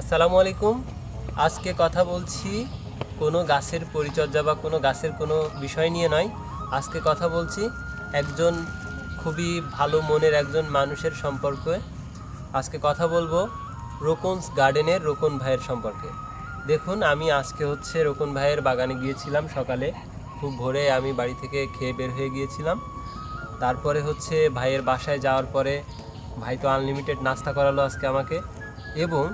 আসসালামু আলাইকুম। আজকে কথা বলছি কোনো গাছের পরিচর্যা বা কোনো গাছের কোনো বিষয় নিয়ে নয়। আজকে কথা বলছি একজন খুবই ভালো মনের একজন মানুষের সম্পর্কে। আজকে কথা বলব রোকনস গার্ডেনের, রোকন ভাইয়ের সম্পর্কে। দেখুন, আমি আজকে হচ্ছে রোকন ভাইয়ের বাগানে গিয়েছিলাম সকালে। খুব ভোরে আমি বাড়ি থেকে খেয়ে বের হয়ে গিয়েছিলাম। তারপরে হচ্ছে ভাইয়ের বাসায় যাওয়ার পরে ভাই তো আনলিমিটেড নাস্তা করালো আজকে আমাকে। এবং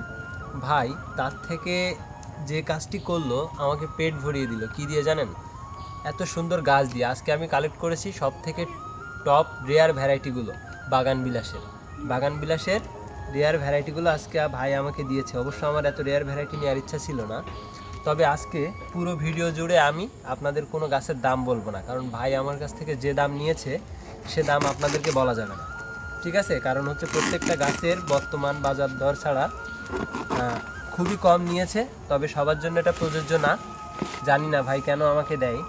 ভাই তার থেকে যে কাজটি করল, আমাকে পেট ভরিয়ে দিল। কি দিয়ে জানেন? এত সুন্দর গাছ দিয়ে। আজকে আমি কালেক্ট করেছি সব থেকে টপ রেয়ার ভ্যারাইটিগুলো বাগান বিলাসের। বাগান বিলাসের রেয়ার ভ্যারাইটিগুলো আজকে ভাই আমাকে দিয়েছে। অবশ্য আমার এত রেয়ার ভ্যারাইটি নেওয়ার ইচ্ছা ছিল না। তবে আজকে পুরো ভিডিও জুড়ে আমি আপনাদের কোনো গাছের দাম বলব না। কারণ ভাই আমার কাছ থেকে যে দাম নিয়েছে, সে দাম আপনাদেরকে বলা যাবে না। ঠিক আছে? কারণ হচ্ছে প্রত্যেকটা গাছের বর্তমান বাজার দর ছাড়া খুবই কম নিয়েছে, তবে সবার জন্য এটা প্রযোজ্য না। জানি না ভাই কেন আমাকে দেয়।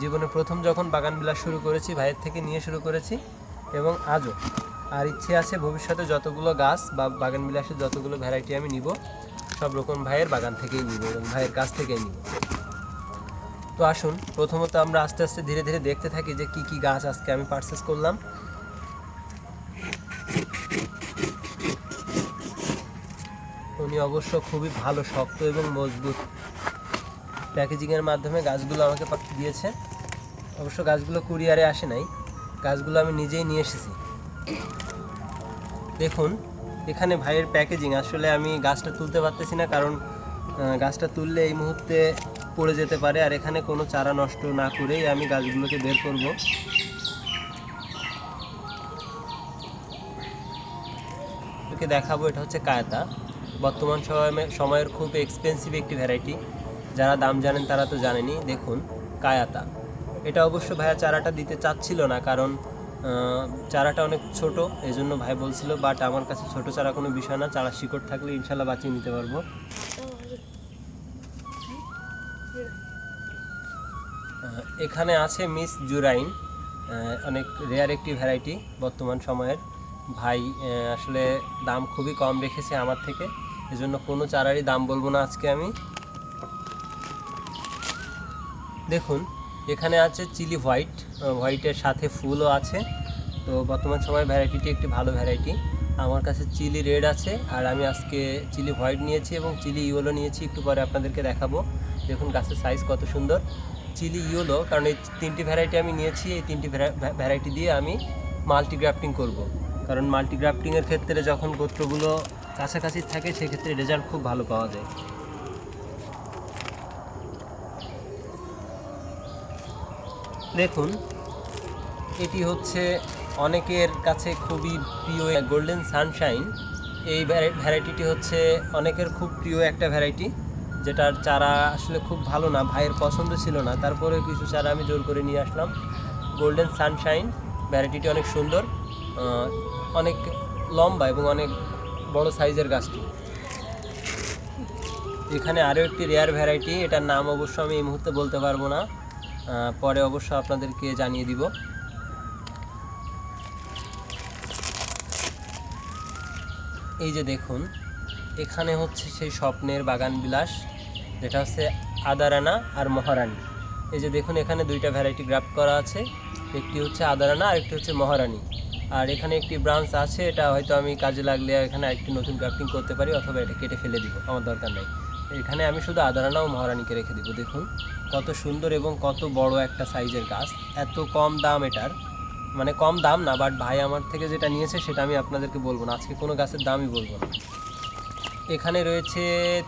জীবনে প্রথম যখন বাগান বিলাস শুরু করেছি, ভাইয়ের থেকে নিয়ে শুরু করেছি, এবং আজও। আর ইচ্ছে আছে ভবিষ্যতে যতগুলো গাছ বা বাগান বিলাসের যতগুলো ভ্যারাইটি আমি নিব, সব রকম ভাইয়ের বাগান থেকেই নিব এবং ভাইয়ের কাছ থেকেই নিব। তো আসুন, প্রথমত আমরা আস্তে আস্তে ধীরে ধীরে দেখতে থাকি যে কি কি গাছ আজকে আমি পারচেস করলাম। উনি অবশ্য খুবই ভালো, শক্ত এবং মজবুত। প্যাকেজিংয়ের মাধ্যমে গাছগুলো আমাকে দিয়েছে। অবশ্য গাছগুলো কুরিয়ারে আসে নাই। গাছগুলো আমি নিজেই নিয়ে এসেছি। দেখুন, এখানে ভাইয়ের প্যাকেজিং আসলে আমি গাছটা তুলতে পারতেছি না কারণ গাছটা তুললে এই মুহূর্তে পড়ে যেতে পারে আর এখানে কোনো চারা নষ্ট না করেই আমি গাছগুলোকে বের করব। ওকে দেখাবো, এটা হচ্ছে কায়তা। বর্তমান সময়ে, সময়ের খুব এক্সপেন্সিভ একটি ভ্যারাইটি যারা দাম জানেন তারা তো জানেনি দেখুন, কায়াতা। এটা অবশ্য ভাইয়া চারাটা দিতে চাচ্ছিল না কারণ চারাটা অনেক ছোট এই জন্য ভাই বলছিল, বাট আমার কাছে ছোট চারা কোনো বিষয় না, চারা শিকড় থাকলে ইনশাল্লাহ বাঁচিয়ে নিতে পারব। এখানে আছে মিস জুরাইন অনেক রেয়ার একটি ভ্যারাইটি বর্তমান সময়ের। ভাই আসলে দাম খুবই কম রেখেছে আমার থেকে। এজন্য কোনো চারারই দাম বলব না আজকে আমি। দেখুন, এখানে আছে চিলি হোয়াইট হোয়াইটের সাথে ফুলও আছে। তো বর্তমান সময় ভ্যারাইটিটি একটি ভালো ভ্যারাইটি। আমার কাছে চিলি রেড আছে, আর আমি আজকে চিলি হোয়াইট নিয়েছি এবং চিলি ইয়েলো নিয়েছি, একটু পরে আপনাদেরকে দেখাবো। দেখুন গাছের সাইজ কত সুন্দর। চিলি ইয়েলো, কারণ এই তিনটি ভ্যারাইটি আমি নিয়েছি, এই তিনটি ভ্যারাইটি দিয়ে আমি মাল্টিগ্রাফটিং করব। কারণ মাল্টিগ্রাফটিংয়ের ক্ষেত্রে যখন গোত্রগুলো কাছাকাছি থাকে, সেক্ষেত্রে রেজাল্ট খুব ভালো পাওয়া যায়। দেখুন, এটি হচ্ছে অনেকের কাছে খুবই প্রিয় গোল্ডেন সানশাইন এই ভ্যারাইটিটি হচ্ছে অনেকের খুব প্রিয় একটা ভ্যারাইটি যেটার চারা আসলে খুব ভালো না, ভাইয়ের পছন্দ ছিল না। তারপরে কিছু চারা আমি জোর করে নিয়ে আসলাম। গোল্ডেন সানশাইন ভ্যারাইটিটি অনেক সুন্দর। অনেক লম্বা এবং অনেক বড় সাইজের গাছটি। এখানে আরও একটি রেয়ার ভ্যারাইটি এটার নাম অবশ্য আমি এই মুহূর্তে বলতে পারব না। পরে অবশ্য আপনাদেরকে জানিয়ে দিব। এই যে দেখুন, এখানে হচ্ছে সেই স্বপ্নের বাগান বিলাস, যেটা হচ্ছে আদারানা আর মহারানী। এই যে দেখুন, এখানে দুইটা ভ্যারাইটি গ্রাফ করা আছে, একটি হচ্ছে আদারানা আর একটি হচ্ছে মহারানী। আর এখানে একটি ব্রাঞ্চ আছে, এটা হয়তো আমি কাজে লাগলে এখানে একটি নতুন গ্রাফটিং করতে পারি অথবা এটা কেটে ফেলে দিব, আমার দরকার নেই। এখানে আমি শুধু আদারানা ও মহারানীকে রেখে দিব, দেখুন। কত সুন্দর এবং কত বড় একটা সাইজের গাছ, এত কম দাম এটার। মানে কম দাম না বাট ভাই আমার থেকে যেটা নিয়েছে সেটা আমি আপনাদেরকে বলব না, আজকে কোনো গাছের দামই বলব না। এখানে রয়েছে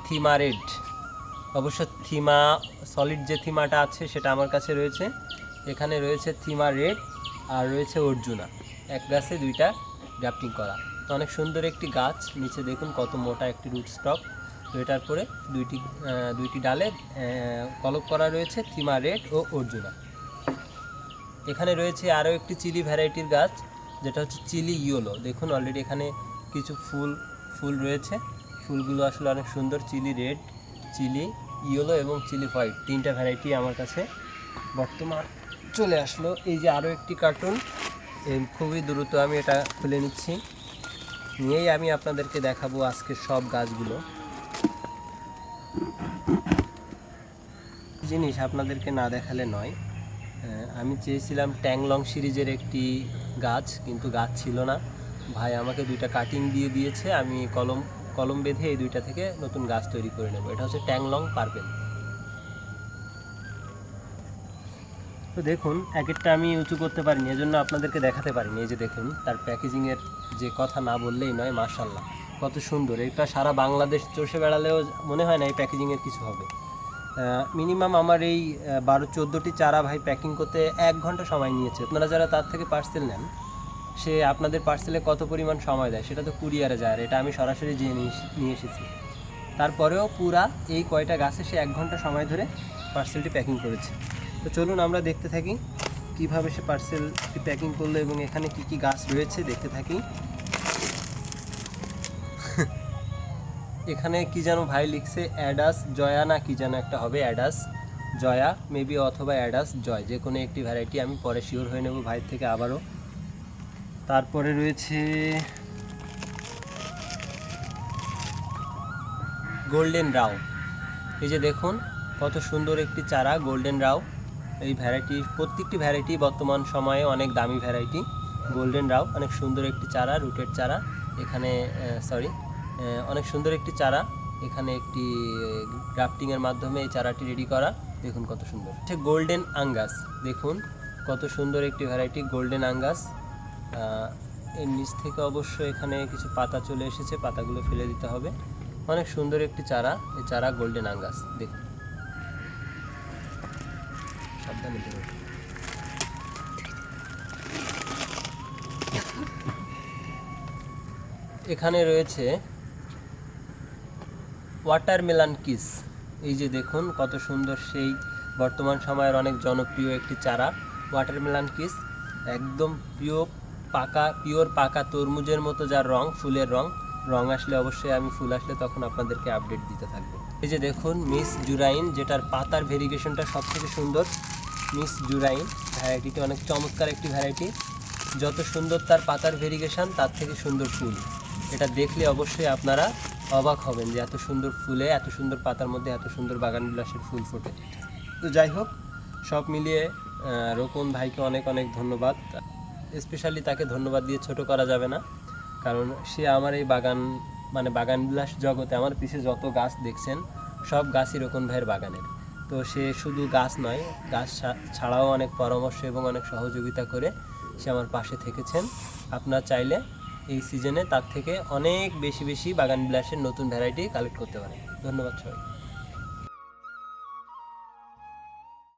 থিমা রেড। অবশ্য থিমা সলিড যে থিমাটা আছে সেটা আমার কাছে রয়েছে। এখানে রয়েছে থিমা রেড আর রয়েছে অর্জুনা। এক গাছে দুইটা গ্রাফটিং করা। তো অনেক সুন্দর একটি গাছ। নিচে দেখুন কত মোটা একটি রুট স্টক তো এটার পরে দুইটি দুইটি ডালে কলপ করা রয়েছে থিমা রেড ও অর্জুনা। এখানে রয়েছে আরও একটি চিলি ভ্যারাইটির গাছ, যেটা হচ্ছে চিলি ইয়োলো। দেখুন অলরেডি এখানে কিছু ফুল ফুল রয়েছে। ফুলগুলো আসলে অনেক সুন্দর, চিলি রেড, চিলি ইয়েলো এবং চিলি হোয়াইট। তিনটা ভ্যারাইটি আমার কাছে বর্তমান চলে আসলো। এই যে আরও একটি কার্টুন। খুবই দ্রুত আমি এটা খুলে নিচ্ছি। নিয়েই আমি আপনাদেরকে দেখাবো আজকের সব গাছগুলো। জিনিস আপনাদেরকে না দেখালে নয়। আমি চেয়েছিলাম ট্যাংলং সিরিজের একটি গাছ, কিন্তু গাছ ছিল না। ভাই আমাকে দুইটা কাটিং দিয়ে দিয়েছে, আমি কলম কলম বেঁধে এই দুইটা থেকে নতুন গাছ তৈরি করে নেব। এটা হচ্ছে ট্যাংলং পার্পেল। তো দেখুন এক একটা আমি উঁচু করতে পারিনি, এজন্য আপনাদেরকে দেখাতে পারিনি। এই যে দেখুন, তার প্যাকেজিংয়ের যে কথা না বললেই নয় মার্শাল্লাহ কত সুন্দর। এটা সারা বাংলাদেশ চষে বেড়ালেও মনে হয় না এই প্যাকেজিংয়ের কিছু হবে। মিনিমাম আমার এই বারো চোদ্দোটি চারা ভাই প্যাকিং করতে এক ঘণ্টা সময় নিয়েছে। আপনারা যারা তার থেকে পার্সেল নেন, সে আপনাদের পার্সেলে কত পরিমাণ সময় দেয়, সেটা তো কুরিয়ারে যায় এটা আমি সরাসরি যেয়ে নিয়ে এসেছি। তারপরেও পুরা এই কয়টা গাছে সে এক ঘণ্টা সময় ধরে পার্সেলটি প্যাকিং করেছে। তো চলুন আমরা দেখতে থাকি কীভাবে সে পার্সেলটি প্যাকিং করল এবং এখানে কি কি গাছ রয়েছে দেখতে থাকি। এখানে কি যেন ভাই লিখছে অ্যাডাস জয়া না কি যেন একটা হবে অ্যাডাস জয়া মেবি অথবা অ্যাডাস জয়, যে কোনো একটি ভ্যারাইটি আমি পরে শিওর হয়ে নেব ভাইয়ের থেকে আবারও। তারপরে রয়েছে গোল্ডেন রাও এই যে দেখুন, কত সুন্দর একটি চারা গোল্ডেন রাও এই ভ্যারাইটি প্রত্যেকটি ভ্যারাইটি বর্তমান সময়ে অনেক দামি ভ্যারাইটি গোল্ডেন রাও অনেক সুন্দর একটি চারা রুটের চারা। এখানে সরি অনেক সুন্দর একটি চারা। এখানে একটি গ্রাফটিংয়ের মাধ্যমে এই চারাটি রেডি করা। দেখুন কত সুন্দর। হচ্ছে গোল্ডেন আঙ্গাস দেখুন কত সুন্দর একটি ভ্যারাইটি গোল্ডেন আঙ্গাস এর নিচ থেকে অবশ্য এখানে কিছু পাতা চলে এসেছে, পাতাগুলো ফেলে দিতে হবে। অনেক সুন্দর একটি চারা, এই চারা গোল্ডেন আঙ্গাস দেখুন। এখানে রয়েছে ওয়াটারমেলান কিস। এই যে দেখুন, কত সুন্দর সেই বর্তমান সময়ের অনেক জনপ্রিয় একটি চারা, ওয়াটারমেলান কিস। একদম পিওর পাকা পিওর পাকা তরমুজের মতো যার রং, ফুলের রং। রং আসলে অবশ্যই আমি ফুল আসলে তখন আপনাদেরকে আপডেট দিতে থাকব। এই যে দেখুন, মিস জুরাইন, যেটার পাতার ভেরিগেশনটা সব থেকে সুন্দর। মিস জুরাইন ভ্যারাইটিটি অনেক চমৎকার একটি ভ্যারাইটি। যত সুন্দর তার পাতার ভেরিগেশন, তার থেকে সুন্দর ফুল। এটা দেখলে অবশ্যই আপনারা অবাক হবেন যে এত সুন্দর ফুলে, এত সুন্দর পাতার মধ্যে এত সুন্দর বাগান বিলাসের ফুল ফোটে। তো যাই হোক, সব মিলিয়ে রোকন ভাইকে অনেক অনেক ধন্যবাদ। স্পেশালি তাকে ধন্যবাদ দিয়ে ছোট করা যাবে না। কারণ সে আমার এই বাগান মানে বাগান বিলাস জগতে আমার পিছে যত গাছ দেখছেন, সব গাছই রোকন ভাইয়ের বাগানের। তো সে শুধু গাছ নয়, গাছ ছাড়াও অনেক পরামর্শ এবং অনেক সহযোগিতা করে সে আমার পাশে থেকেছেন। আপনার চাইলে এই সিজনে তার থেকে অনেক বেশি বেশি বাগান বিলাসের নতুন ভ্যারাইটি কালেক্ট করতে পারেন। ধন্যবাদ সবাই